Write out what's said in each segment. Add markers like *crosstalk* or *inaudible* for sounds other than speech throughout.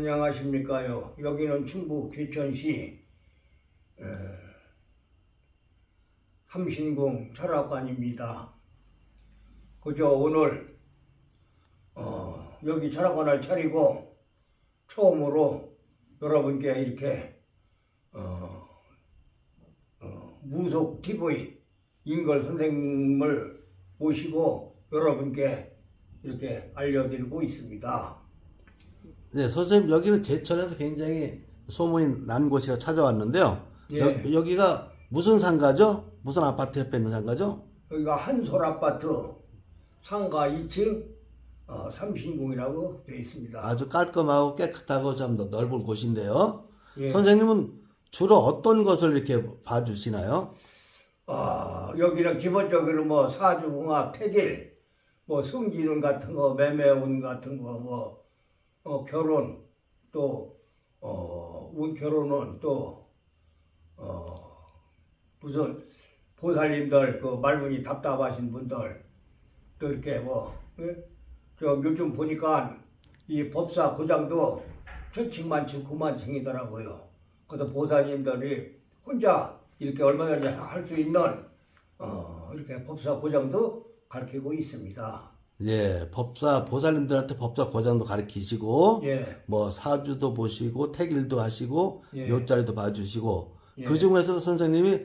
안녕하십니까요. 여기는 충북 괴천시 에, 함신공 철학관입니다. 그저 오늘 어, 여기 철학관을 차리고 처음으로 여러분께 이렇게 어, 어, 무속 TV 인걸 선생님을 모시고 여러분께 이렇게 알려드리고 있습니다. 네, 선생님 여기는 제천에서 굉장히 소문이 난 곳이라 찾아왔는데요. 예. 여, 여기가 무슨 상가죠? 무슨 아파트 옆에 있는 상가죠? 여기가 한솔 아파트 상가 2층 어, 삼신궁이라고 되어 있습니다. 아주 깔끔하고 깨끗하고 좀더 넓은 곳인데요. 예. 선생님은 주로 어떤 것을 이렇게 봐주시나요? 아, 여기는 기본적으로 뭐 사주궁합, 태길, 뭐 승진운 같은 거, 매매운 같은 거, 뭐 어, 결혼 또 어, 운 결혼은 또 어, 무슨 보살님들 그 말문이 답답하신 분들 또 이렇게 뭐 예? 저 요즘 보니까 이 법사 고장도 천칭만층 구만층이더라고요. 그래서 보살님들이 혼자 이렇게 얼마든지 할 수 있는 어, 이렇게 법사 고장도 가르치고 있습니다. 예, 법사 보살님들한테 법사 고장도 가르치시고 예, 뭐 사주도 보시고 태길도 하시고 예. 요자리도 봐주시고 예. 그 중에서도 선생님이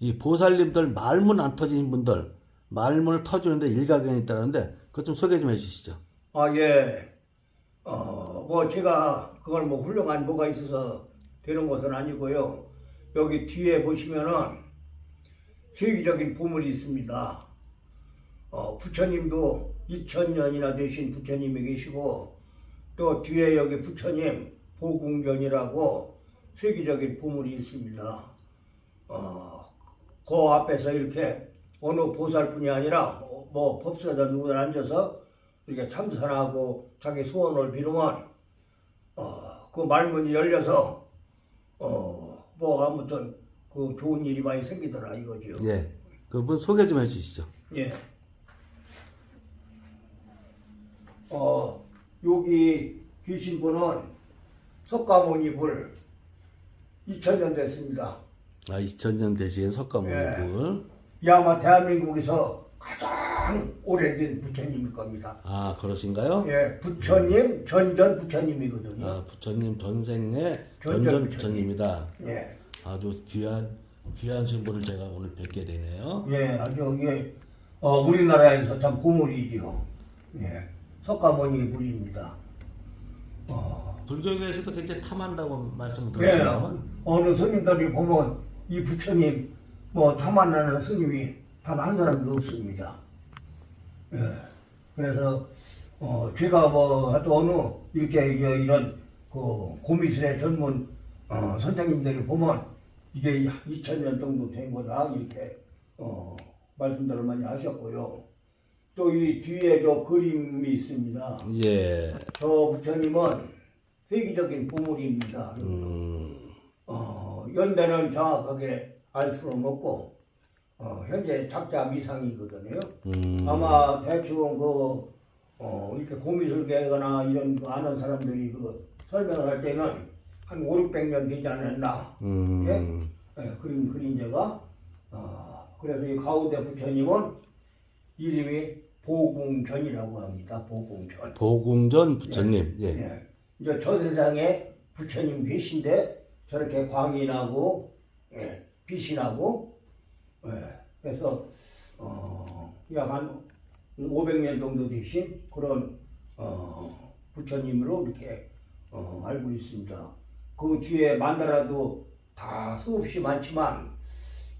이 보살님들 말문 안 터진 분들 말문을 터주는데 일가견이 있다는데 그것 좀 소개 좀 해주시죠. 아 예, 어, 뭐 제가 그걸 뭐 훌륭한 뭐가 있어서 되는 것은 아니고요. 여기 뒤에 보시면은 세계적인 보물이 있습니다. 어, 부처님도 2000년이나 되신 부처님이 계시고 또 뒤에 여기 부처님 보궁전이라고 세계적인 보물이 있습니다. 어, 그 앞에서 이렇게 어느 보살뿐이 아니라 뭐 법사자 누구나 앉아서 이렇게 참선하고 자기 소원을 비르면 어, 그 말문이 열려서 어, 뭐 아무튼 그 좋은 일이 많이 생기더라 이거죠. 예, 그분 소개 좀 해주시죠. 예. 어, 여기 계신 분은 석가모니불 2000년 됐습니다. 아, 2000년 대신 석가모니불. 이 아마 대한민국에서 가장 오래된 부처님일 겁니다. 아, 그러신가요? 예, 부처님, 전전 부처님이거든요. 아, 부처님 전생의 전전 전전 부처님. 부처님이다. 예. 아주 귀한 귀한 신분을 제가 오늘 뵙게 되네요. 예, 아주 이게 어, 우리나라에서 참 보물이죠. 예, 석가모니 불입니다. 어, 불교계에서도 굉장히 탐한다고 말씀을 예, 들었습니다만 어느 스님들이 보면 이 부처님 뭐 탐하는 스님이 단 한 사람도 없습니다. 예, 그래서 어, 제가 뭐 하여튼 어느 이렇게 이런 그 고미술의 전문 어, 선생님들이 보면 이게 2000년 정도 된 거다 이렇게 어, 말씀들을 많이 하셨고요. 또 이 뒤에 저 그림이 있습니다. 예, 저 부처님은 세계적인 보물입니다. 음, 어, 연대는 정확하게 알 수는 없고 어, 현재 작자 미상이거든요. 음, 아마 대충 그 어, 이렇게 고미술계거나 이런 그 아는 사람들이 그 설명을 할 때는 한 5, 600년 되지 않았나. 음, 예? 예, 그림 그림자가 어, 그래서 이 가운데 부처님은 이름이 보궁전이라고 합니다. 보궁전. 보궁전 부처님. 예, 예. 이제 저 세상에 부처님 계신데 저렇게 광이 나고 예, 빛이 나고 예, 그래서 어, 약한 500년 정도 되신 그런 어, 부처님으로 이렇게 어, 알고 있습니다. 그 뒤에 만다라도 다 수없이 많지만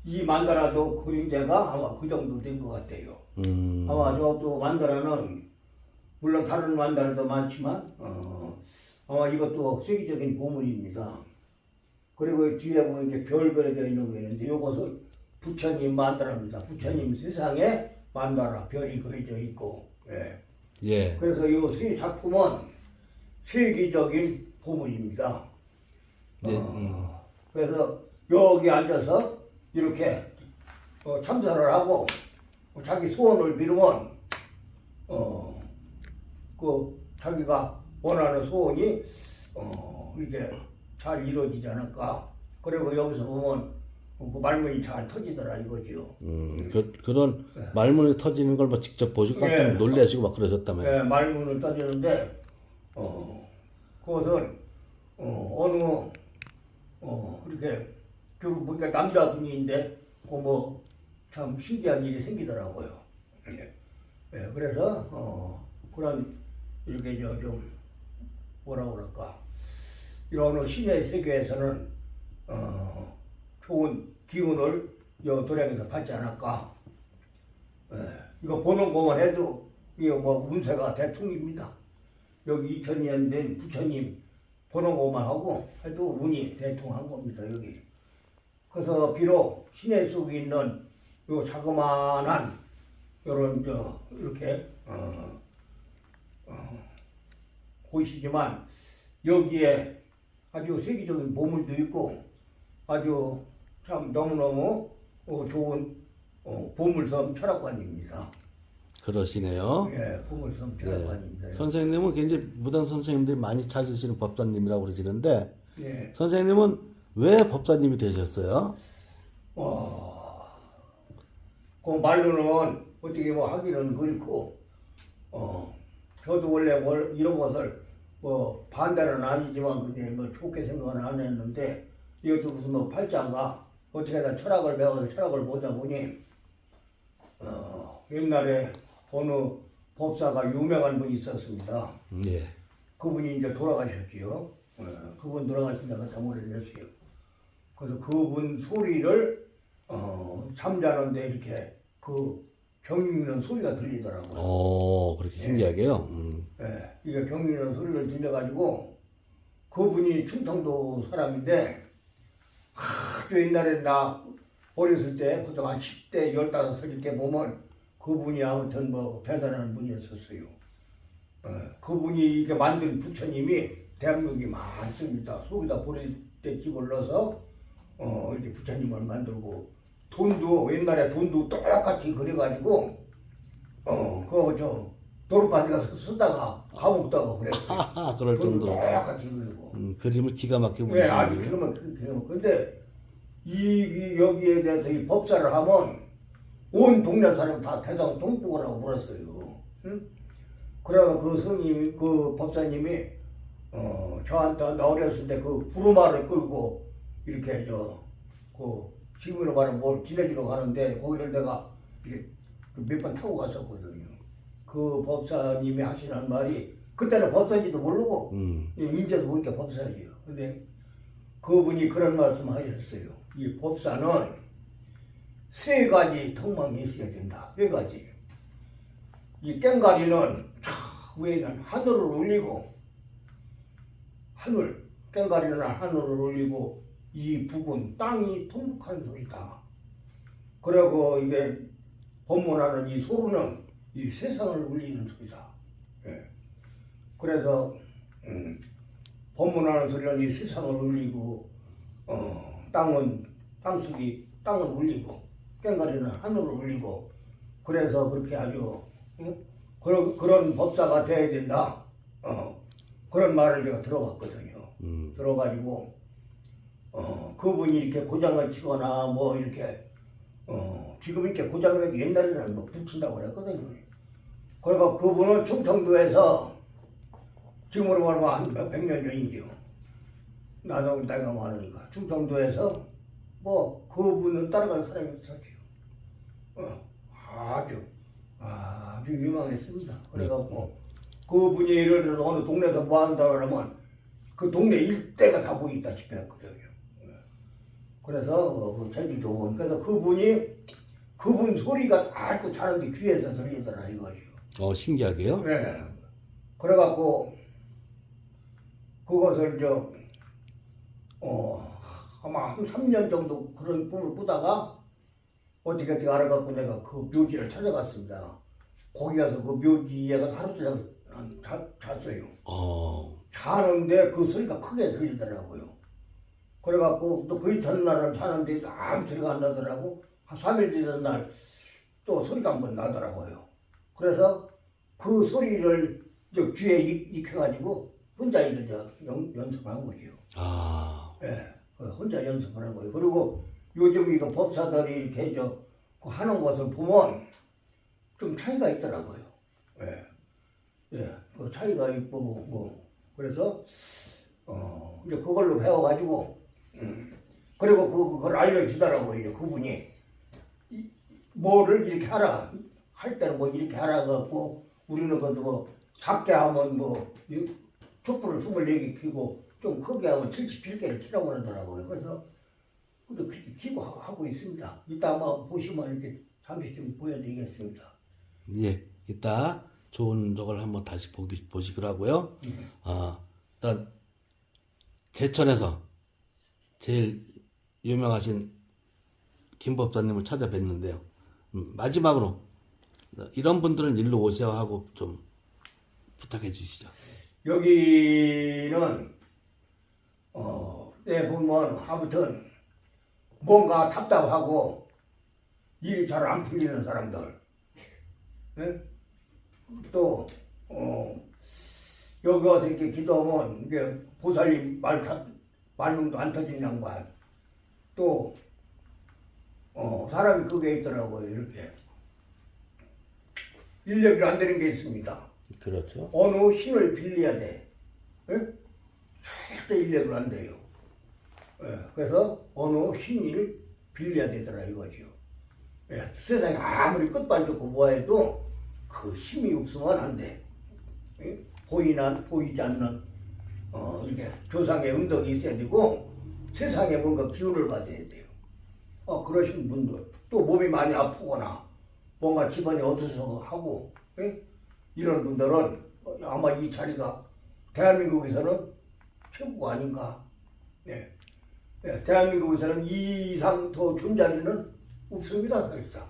이 만다라도 그림자가 아마 그 정도 된 것 같아요. 음, 아마 저또 만다라는 물론 다른 만다라도 많지만 어, 아마 이것도 세계적인 보물입니다. 그리고 뒤에 보면 이제 별 그려져 있는 게 있는데 이것은 부처님 만다라입니다. 부처님 세상에 만다라 별이 그려져 있고 예. 예, 그래서 이세 작품은 세계적인 보물입니다. 네, 어, 음. 그래서 여기 앉아서 이렇게 어, 참선을 하고 자기 소원을 비르면 어, 그 자기가 원하는 소원이 어, 이렇게 잘 이루어지지 않을까. 그리고 여기서 보면 그 말문이 잘 터지더라 이거지요. 음, 그, 그런 말문이 터지는 걸 뭐 직접 보시고 예. 놀라시고 막 그러셨다며요. 네, 말문을 떠지는데 어, 그것은 어, 어느 어, 이렇게 그 보니까 남자분인데 그뭐참 신기한 일이 생기더라고요. 예. 예, 그래서 어, 그런 이렇게 저좀 뭐라 그럴까 이런 신의 세계에서는 어, 좋은 기운을 여 도량에서 받지 않을까. 예, 이거 보는 것만 해도 이게 뭐 운세가 대통입니다. 여기 2000년 된 부처님 보는 것만 하고 해도 운이 대통한 겁니다. 여기. 그래서 비록 시내 속에 있는 요 자그마한 요런 저 이렇게 어, 어, 곳이지만 여기에 아주 세계적인 보물도 있고 아주 참 너무너무 어, 좋은 어, 보물섬 철학관입니다. 그러시네요. 예, 보물섬 철학관입니다. 선생님은 굉장히 무당 선생님들이 많이 찾으시는 법사님이라고 그러시는데 예. 선생님은 왜 법사님이 되셨어요? 그 말로는 어떻게 뭐 하기는 그렇고, 어, 저도 원래 뭘 이런 것을 뭐 반대는 아니지만 그게 뭐 좋게 생각은 안 했는데 이것도 무슨 뭐 팔자인가 어떻게든 철학을 배워서 철학을 보다 보니 어, 옛날에 어느 법사가 유명한 분이 있었습니다. 예. 그분이 이제 돌아가셨지요. 어, 그분 돌아가신 지가 참 오래됐어요. 그래서 그분 소리를 어, 잠자는데 이렇게 그 경리는 소리가 들리더라고요. 어, 그렇게 신기하게요. 음. 예, 이게 경리는 소리를 들려가지고 그분이 충청도 사람인데 아주 옛날에 나 어렸을 때 보통 한 10대 15살 이렇게 보면 그분이 아무튼 뭐 대단한 분이었었어요. 어, 그분이 이게 만든 부처님이 대한민국이 많습니다. 속에다 보리대 집을 넣어서 어, 이렇게 부처님을 만들고 돈도 옛날에 돈도 똑같이 그려가지고 어, 그거 저 도로바지 가서 쓰다가 감옥 가고 그랬어요. *laughs* 하하, 그럴 돈도 정도로. 똑같이 그리고. 음, 그림을 기가 막히게 예, 아주 보시는 그러면 하면 근데 이, 이 여기에 대해서 이 법사를 하면 온 동네 사람 다 대상 동북이라고 불렀어요. 응? 그래서 그 스님, 그 법사님이 어 저한테 나 어렸을 때 그 부르마를 끌고 이렇게 저그 지금으로 말하면 뭘 지내주러 가는데 거기를 내가 이렇게 몇 번 타고 갔었거든요. 그 법사님이 하시는 말이 그때는 법사인지도 모르고 음. 예, 인제도 보니까 법사지요. 근데 그분이 그런 말씀 하셨어요. 이 법사는 세 가지 턱망이 있어야 된다. 세 가지. 이 깽가리는 저 위에는 하늘을 올리고 하늘 깽가리는 하늘을 올리고 이 북은 땅이 통곡하는 소리다. 그리고 이게 법문하는 이 소리는 이 세상을 울리는 소리다. 예. 그래서 음, 법문하는 소리는 이 세상을 울리고 어, 땅은 땅속이 땅을 울리고 깽가리는 하늘을 울리고 그래서 그렇게 아주 응? 그런 그런 법사가 돼야 된다. 어, 그런 말을 제가 들어봤거든요. 음. 들어가지고 어, 그분이 이렇게 고장을 치거나 뭐 이렇게 어, 지금 이렇게 고장을 해도 옛날에는 뭐 붙인다고 그랬거든요. 그러니까 그분은 충청도에서 지금으로 말하면 한 몇백 년 전이죠. 나도 나이가 많으니까 충청도에서 뭐 그분을 따라가는 사람이 있었죠. 어, 아주 아주 유명했습니다. 그래갖고 그분이 예를 들어서 어느 동네에서 뭐 한다 그러면 그 동네 일대가 다 보이다시피 했거든요. 예. 그래서 그 제주 좋은 그래서 그분이 그분 소리가 맑고 자는데 귀에서 들리더라 이거죠. 어, 신기하게요. 네. 그래갖고 그것을 저 어, 아마 한 3년 정도 그런 꿈을 꾸다가 어떻게 어떻게 알아갖고 내가 그 묘지를 찾아갔습니다. 거기 가서 그 묘지에가 하루 종일 자, 잤어요. 어, 자는데 그 소리가 크게 들리더라고요. 그래갖고 또그 이튿날은 자는데 아무 소리가 안 나더라고. 한 3일 되던 날또 소리가 한 번 나더라고요. 그래서 그 소리를 이제 귀에 익- 익혀가지고 혼자 이거 저 연, 연습하는 거죠. 아, 예, 그 혼자 연습하는 거예요. 그리고 요즘 이거 법사들이 이렇게 저, 그 하는 것을 보면 좀 차이가 있더라고요. 예, 예, 그 차이가 있고 뭐 그래서 어 이제 그걸로 배워가지고 음, 그리고 그 그걸 알려주더라고요. 이제 그분이 이- 뭐를 이렇게 하라 할 때는 뭐 이렇게 하라 갖고 우리는 그것도 뭐 작게 하면 뭐 이- 촛불을 24개 켜고 좀 크게 하면 77개를 켜라고 그러더라고요. 그래서 근데 그렇게 키고 하- 하고 있습니다. 이따 한번 보시면 이렇게 잠시 좀 보여드리겠습니다. 예, 이따 좋은 저걸 한번 다시 보기 보시더라고요. 아, 일단 제천에서 제일 유명하신 김 법사님을 찾아뵀는데요. 음, 마지막으로 이런 분들은 일로 오셔야 하고 좀 부탁해 주시죠. 여기는 어, 내 보면 아무튼 뭔가 답답하고 일이 잘 안 풀리는 사람들 예? 또 어, 여기 와서 이렇게 기도하면 이게 보살님 말 타- 말문도 안 터지는 양반 또 어, 사람이 그게 있더라고요 이렇게 인력이 안 되는 게 있습니다. 그렇죠. 어느 신을 빌려야 돼. 예? 절대 인력을 안 돼요. 예, 그래서 어느 신을 빌려야 되더라 이거죠. 예, 세상에 아무리 끝발 좋고 뭐 해도 그 힘이 없으면 안 돼. 예? 보이나 보이지 않는 어, 이렇게 조상의 응덕이 있어야 되고 세상에 뭔가 기운을 받아야 돼요. 어, 그러신 분들 또 몸이 많이 아프거나 뭔가 집안이 어두서 하고 예? 이런 분들은 아마 이 자리가 대한민국에서는 최고가 아닌가. 네. 네, 대한민국에서는 이 이상 더 자리는 없습니다 사실상.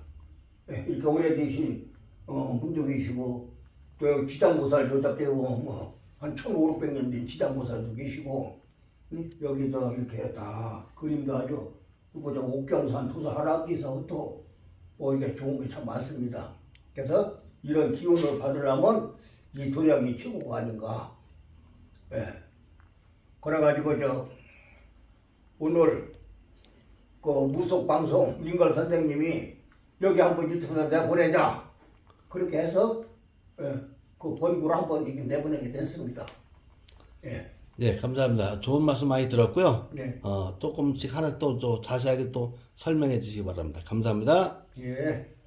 네, 이렇게 오래되신 어, 분도 계시고 또 지장보살 여자 배우 뭐 한 1,500년 된 지장보살도 계시고 응? 여기도 이렇게 다 그림도 아주 저 옥경산 토사 하락기서부터 뭐 이게 좋은 게 참 많습니다. 그래서 이런 기운을 받으려면 이 도량이 최고가 아닌가. 예. 그래가지고 저 오늘 그 무속 방송 민걸 선생님이 여기 한번 유튜브에 내보내자 그렇게 해서 예, 그 권고를 한번 이렇게 내보내게 됐습니다. 예. 예, 감사합니다. 좋은 말씀 많이 들었고요. 네. 어, 조금씩 하나 또좀 자세하게 또 설명해 주시기 바랍니다. 감사합니다. 예.